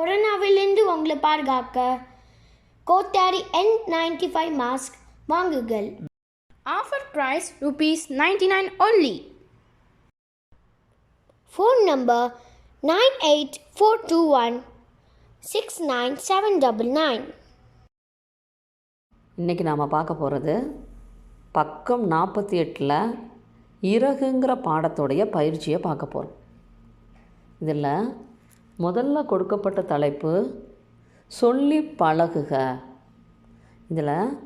கொரோனாவிலிருந்து உங்களை பாதுகாக்க Kothari N ninety five mask வாங்குங்கள். Offer price rupees 99 only. Phone number nine eight four two one six nine seven double nine இன்றைக்கி நாம் பார்க்க போகிறது பக்கம் நாற்பத்தி எட்டில் இறகுங்கிற பாடத்துடைய பயிற்சியை பார்க்க போகிறோம் இதில் முதல்ல கொடுக்கப்பட்ட தலைப்பு சொல்லி பழகுக. இதில்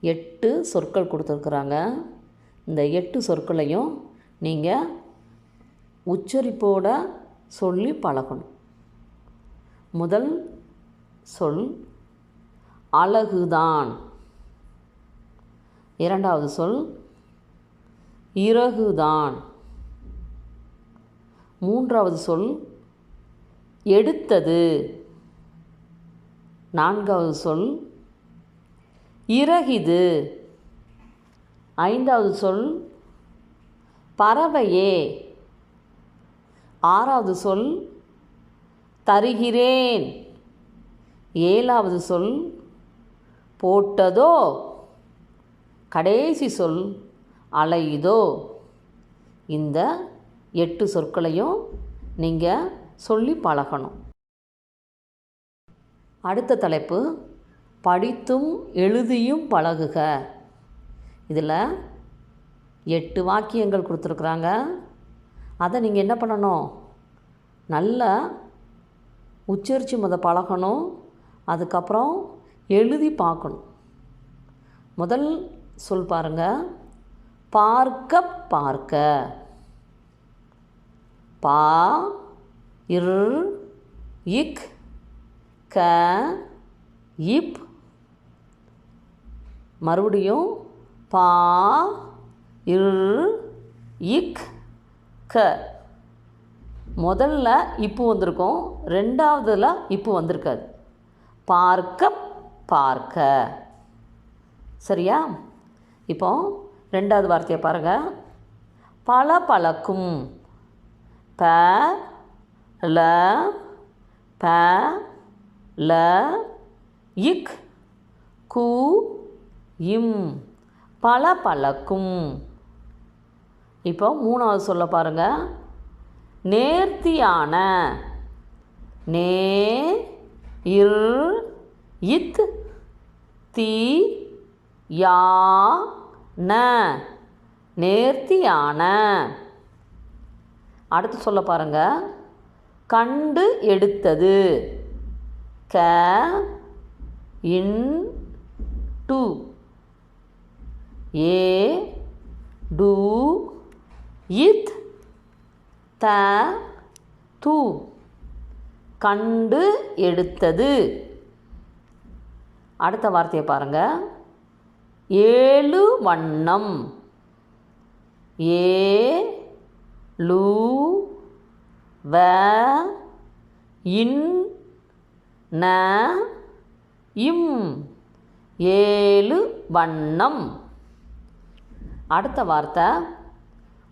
எட்டு சொற்கள் கொடுத்துருக்குறாங்க. இந்த எட்டு சொற்களையும் நீங்கள் உச்சரிப்போட சொல்லி பழகணும். முதல் சொல் அழகுதான். இரண்டாவது சொல் இறகுதான். மூன்றாவது சொல் எடுத்தது. நான்காவது சொல் இறகிது. ஐந்தாவது சொல் பறவையே. ஆறாவது சொல் தருகிறேன். ஏழாவது சொல் போட்டதோ. கடைசி சொல் அலையுதோ. இந்த எட்டு சொற்களையும் நீங்கள் சொல்லி பழகணும். அடுத்த தலைப்பு படித்தும் எழுதியும் பழகுக. இதில் எட்டு வாக்கியங்கள் கொடுத்துருக்குறாங்க. அதை நீங்கள் என்ன பண்ணணும்? நல்லா உச்சரித்து முத பழகணும். அதுக்கப்புறம் எழுதி பார்க்கணும். முதல் சொல் பாருங்க. பார்க்க பார்க்க. பா இர் இக் க இப். மறுபடியும் பா இர் இக் க. முதல்ல இப்பு வந்திருக்கும் ரெண்டாவதுல இப்பு வந்திருக்காது. பார்க்க பார்க்க. சரியா? இப்போ ரெண்டாவது வார்த்தையை பாருங்கள் பல பழக்கும் ப ல ப ல இக் கு இம். பல பழக்கும். இப்போ மூணாவது சொல்ல பாருங்கள் நேர்த்தியான. நே இர் இத் தி யா ந. நேர்த்தியான. அடுத்து சொல்ல பாருங்க. கண்டு எடுத்தது. க இன் டு. A to. இத் த து. கண்டு எடுத்தது. அடுத்த வார்த்தையை பாருங்க. ஏழு வண்ணம். ஏ லூ வ இன் ந இம். ஏழு வண்ணம். அடுத்த வார்த்தை.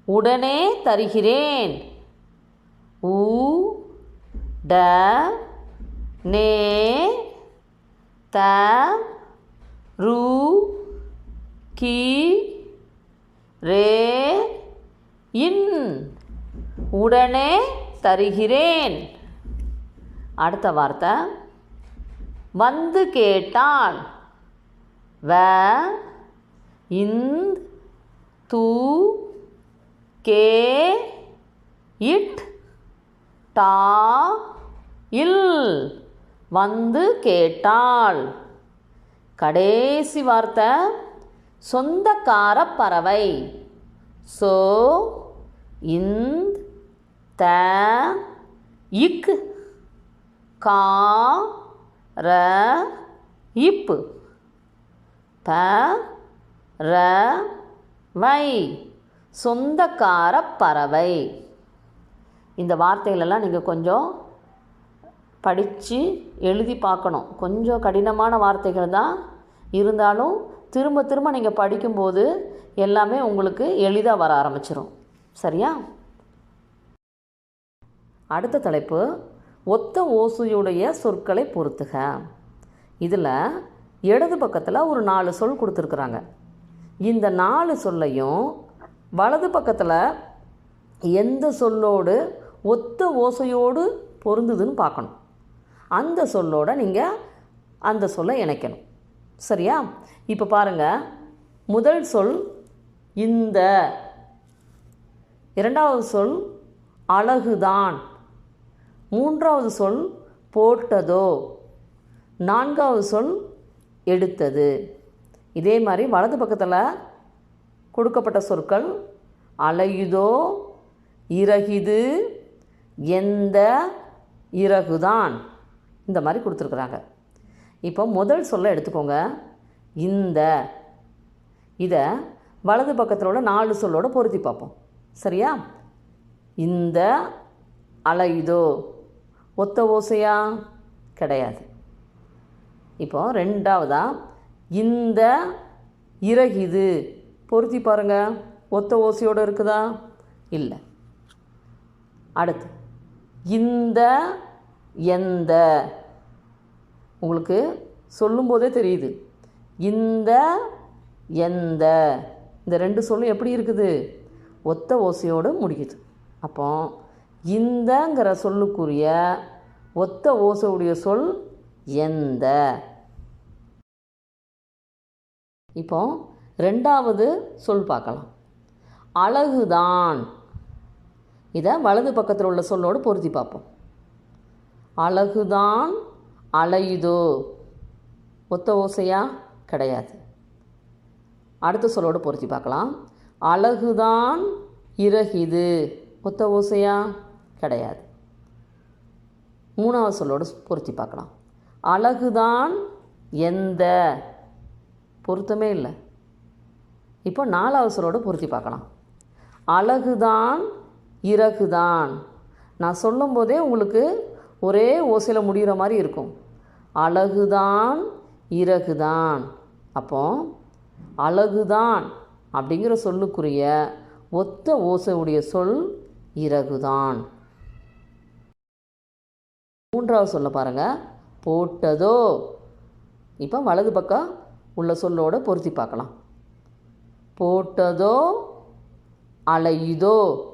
உடனே தருகிறேன். உ ட நே த ரு கி ரே இன். உடனே தருகிறேன். அடுத்த வார்த்தை. வந்து கேட்டான். வ இந் தூ கே இட் டா இல். வந்து கேட்டாள். கடைசி வார்த்தை. சொந்தக்கார பறவை. சோ இந்த த இக் கா ர இப்பு ப ர வை. சொந்தக்கார பறவை. இந்த வார்த்தைகளெல்லாம் நீங்கள் கொஞ்சம் படித்து எழுதி பார்க்கணும். கொஞ்சம் கடினமான வார்த்தைகள் தான் இருந்தாலும் திரும்ப திரும்ப நீங்கள் படிக்கும்போது எல்லாமே உங்களுக்கு எளிதாக வர ஆரம்பிச்சிடும் சரியா? அடுத்த தலைப்பு ஒத்த ஓசையுடைய சொற்களை பொறுத்துக இதில் இடது பக்கத்தில் ஒரு நாலு சொல் கொடுத்துருக்குறாங்க. இந்த நாலு சொல்லையும் வலது பக்கத்தில் எந்த சொல்லோடு ஒத்த ஓசையோடு பொருந்துதுன்னு பார்க்கணும். அந்த சொல்லோட நீங்கள் அந்த சொல்லை இணைக்கணும். சரியா? இப்போ பாருங்கள் முதல் சொல் இந்த. இரண்டாவது சொல் அழகுதான். மூன்றாவது சொல் போட்டதோ. நான்காவது சொல் எடுத்தது. இதே மாதிரி வலது பக்கத்தில் கொடுக்கப்பட்ட சொற்கள் அலையுதோ இறகுது எந்த இறகுதான். இந்த மாதிரி கொடுத்துருக்குறாங்க. இப்போ முதல் சொல்ல எடுத்துக்கோங்க. இந்த. இதை வலது பக்கத்தில் உள்ள நாலு சொல்லோட பொருத்தி பார்ப்போம். சரியா? இந்த அலையுதோ. ஒத்த ஓசையா? கிடையாது. இப்போ ரெண்டாவதா இந்த இறகிது பொருத்தி பாருங்க ஒத்த ஓசையோடு இருக்குதா? இல்லை. அடுத்து இந்த எந்த. உங்களுக்கு சொல்லும்போதே தெரியுது. இந்த எந்த. இந்த ரெண்டு சொல்லும் எப்படி இருக்குது? ஒத்த ஓசையோடு முடியுது. அப்போது இந்தங்கிற சொல்லுக்குரிய ஒத்த ஓசையுடைய சொல் எந்த? இப்போ ரெண்டாவது சொல் பார்க்கலாம். அழகுதான். இதை வலது பக்கத்தில் உள்ள சொல்லோடு பொருத்தி பார்ப்போம். அழகுதான் அலையுதோ. ஒத்த ஓசையா? கிடையாது. அடுத்த சொல்லோடு பொருத்தி பார்க்கலாம். அழகுதான் இறகிது. ஒத்த ஓசையா? கிடையாது. மூணாவது சொல்லோடு பொருத்தி பார்க்கலாம். அழகுதான் எந்த பொருத்தமே இல்லை. இப்போ நாலாவது சொல்லோடு பொருத்தி பார்க்கலாம். அழகுதான் இறகுதான். நான் சொல்லும்போதே உங்களுக்கு ஒரே ஓசையில் முடிகிற மாதிரி இருக்கும். அழகுதான் இறகுதான். அப்போ அழகுதான் அப்படிங்கிற சொல்லுக்குரிய ஒத்த ஓசையுடைய சொல் இறகுதான். மூன்றாவது சொல்ல பாருங்கள் போட்டதோ. இப்போ வலது பக்கம் உள்ள சொல்லோட பொருத்தி பார்க்கலாம். போட்டதோ அலையுதோ.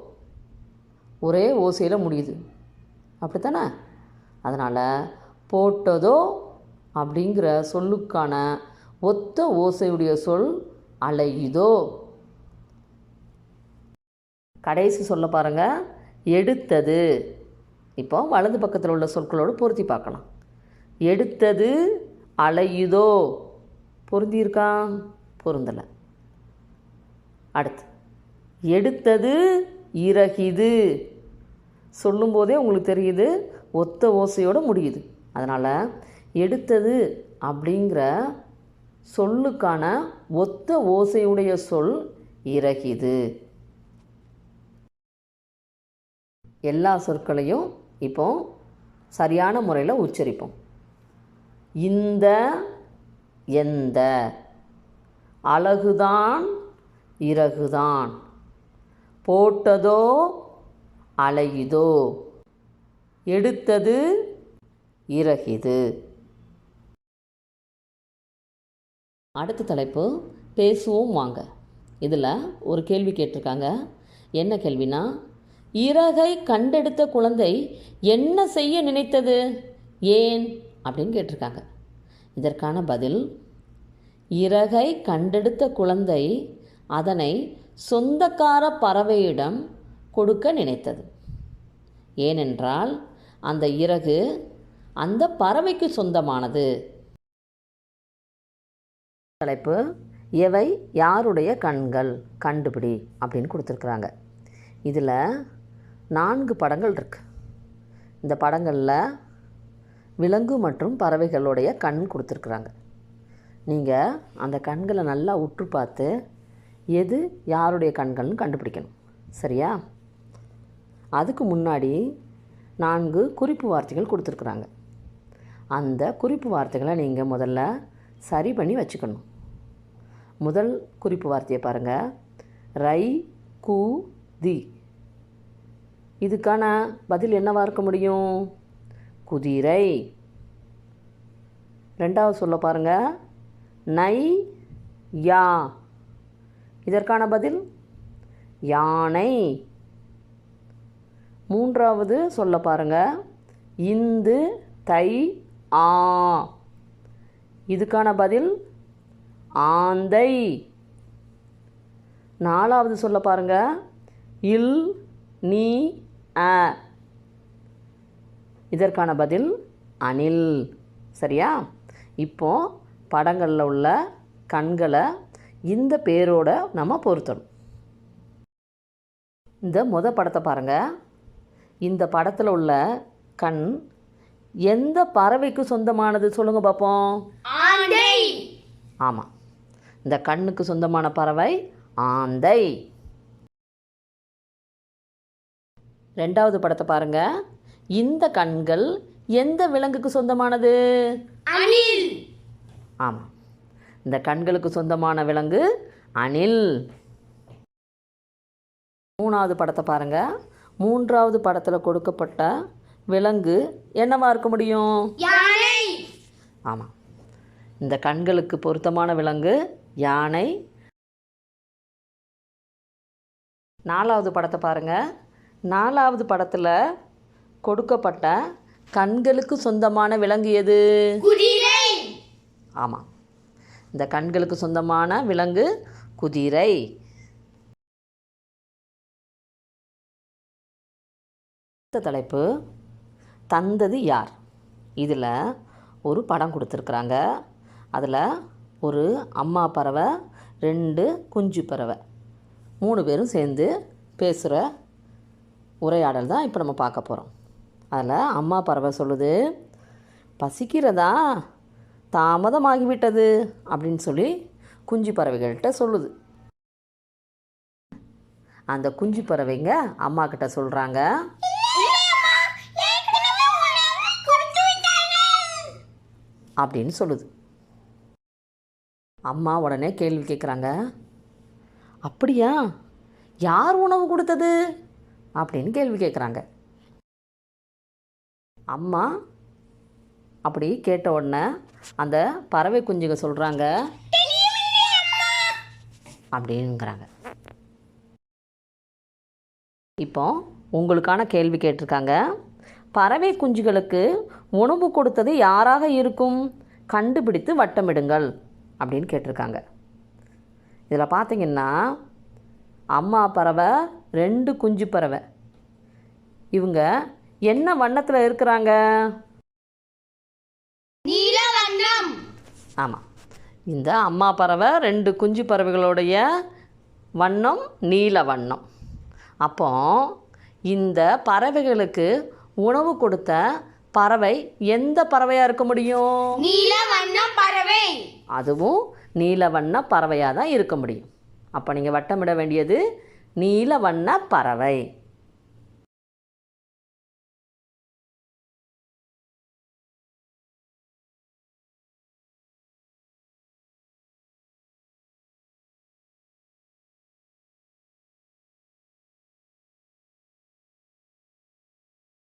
ஒரே ஓசையில் முடியுது. அப்படித்தானே? அதனால் போட்டதோ அப்படிங்கிற சொல்லுக்கான ஒத்த ஓசையுடைய சொல் அலையுதோ. கடைசி சொல்ல பாருங்க. எடுத்தது. இப்போ வலது பக்கத்தில் உள்ள சொற்களோடு பொருத்தி பார்க்கலாம். எடுத்தது அலையுதோ? பொருந்தியிருக்கா? பொருந்தலை. அடுத்து எடுத்தது இறகிது. சொல்லும்போதே உங்களுக்கு தெரியுது ஒத்த ஓசையோடு முடியுது. அதனால் எடுத்தது அப்படிங்கிற சொல்லுக்கான ஒத்த ஓசையுடைய சொல் இறகிது. எல்லா சொற்களையும் இப்போ சரியான முறையில் உச்சரிப்போம். இந்த எந்த. அழகுதான் இறகுதான். போட்டதோ அலையுதோ. எடுத்தது இறகிது அடுத்த தலைப்பு பேசுவோம் வாங்க. இதில் ஒரு கேள்வி கேட்டிருக்காங்க. என்ன கேள்வினா இறகை கண்டெடுத்த குழந்தை என்ன செய்ய நினைத்தது? ஏன்? அப்படின்னு கேட்டிருக்காங்க. இதற்கான பதில் இறகை கண்டெடுத்த குழந்தை அதனை சொந்தக்கார பறவையிடம் கொடுக்க நினைத்தது. ஏனென்றால் அந்த இறகு அந்த பறவைக்கு சொந்தமானது. தலைப்பு எவை? யாருடைய கண்கள்? கண்டுபிடி அப்படின்னு கொடுத்துருக்குறாங்க. இதில் நான்கு படங்கள் இருக்கு. இந்த படங்களில் விலங்கு மற்றும் பறவைகளுடைய கண் கொடுத்துருக்குறாங்க. நீங்கள் அந்த கண்களை நல்லா உற்று பார்த்து எது யாருடைய கண்கள்னு கண்டுபிடிக்கணும். சரியா? அதுக்கு முன்னாடி நான்கு குறிப்பு வார்த்தைகள் கொடுத்துருக்குறாங்க. அந்த குறிப்பு வார்த்தைகளை நீங்கள் முதல்ல சரி பண்ணி வச்சுக்கணும். முதல் குறிப்பு வார்த்தையை பாருங்கள் ரை கு தி. இதுக்கான பதில் என்னவாக இருக்க முடியும்? குதிரை. ரெண்டாவது சொல்ல பாருங்க. நை யா. இதற்கான பதில் யானை. மூன்றாவது சொல்ல பாருங்க. இந்து தை ஆ. இதுக்கான பதில் ஆந்தை. நாலாவது சொல்ல பாருங்க. இல் நீ அ. இதற்கான பதில் அணில் சரியா? இப்போ படங்களில் உள்ள கண்களை இந்த பேரோட நம்ம பொருத்தணும். இந்த முத படத்தை பாருங்க. இந்த படத்தில் உள்ள கண் எந்த பறவைக்கு சொந்தமானது சொல்லுங்க பார்ப்போம் ஆமாம் இந்த கண்ணுக்கு சொந்தமான பறவை ஆந்தை. ரெண்டாவது படத்தை பாருங்க. இந்த கண்கள் எந்த விலங்குக்கு சொந்தமானது? அணில். ஆமாம் இந்த கண்களுக்கு சொந்தமான விலங்கு அணில். மூணாவது படத்தை பாருங்க. மூன்றாவது படத்தில் கொடுக்கப்பட்ட விலங்கு என்னவா இருக்க முடியும்? யானை. ஆமாம் இந்த கண்களுக்கு பொருத்தமான விலங்கு யானை. நாலாவது படத்தை பாருங்க. நாலாவது படத்தில் கொடுக்கப்பட்ட கண்களுக்கு சொந்தமான விலங்கு எது? ஆமாம் இந்த கண்களுக்கு சொந்தமான விலங்கு குதிரை. அடுத்த தலைப்பு தந்தது யார்? இதில் ஒரு படம் கொடுத்துருக்குறாங்க. அதில் ஒரு அம்மா பறவை ரெண்டு குஞ்சு பறவை. மூணு பேரும் சேர்ந்து பேசுகிற உரையாடல் தான் இப்போ நம்ம பார்க்க போகிறோம் அதில் அம்மா பறவை சொல்லுது பசிக்கிறதா? தாமதமாகிவிட்டது. அப்படின்னு சொல்லி குஞ்சு பறவைகள்கிட்ட சொல்லுது. அந்த குஞ்சு பறவைங்க அம்மா கிட்ட சொல்கிறாங்க அப்படின்னு சொல்லுது. அம்மா உடனே கேள்வி கேட்குறாங்க அப்படியா? யார் உணவு கொடுத்தது? அப்படின்னு கேள்வி கேட்குறாங்க அம்மா அப்படி கேட்ட உடனே அந்த பறவை குஞ்சுங்க சொல்கிறாங்க அப்படிங்கிறாங்க இப்போ உங்களுக்கான கேள்வி கேட்டிருக்காங்க. பறவை குஞ்சுகளுக்கு உணவு கொடுத்தது யாராக இருக்கும்? கண்டுபிடித்து வட்டமிடுங்கள் அப்படின்னு கேட்டிருக்காங்க. இதில் பார்த்தீங்கன்னா அம்மா பறவை ரெண்டு குஞ்சு பறவை. இவங்க என்ன வண்ணத்தில் இருக்கிறாங்க? நீல வண்ணம் ஆமாம் இந்த அம்மா பறவை ரெண்டு குஞ்சு பறவைகளுடைய வண்ணம் நீல வண்ணம் அப்போ இந்த பறவைகளுக்கு உணவு கொடுத்த பறவை எந்த பறவையாக இருக்க முடியும்? நீல வண்ணம் பறவை. அதுவும் நீல வண்ண பறவையாக தான் இருக்க முடியும். அப்போ நீங்கள் வட்டமிட வேண்டியது நீல வண்ண பறவை.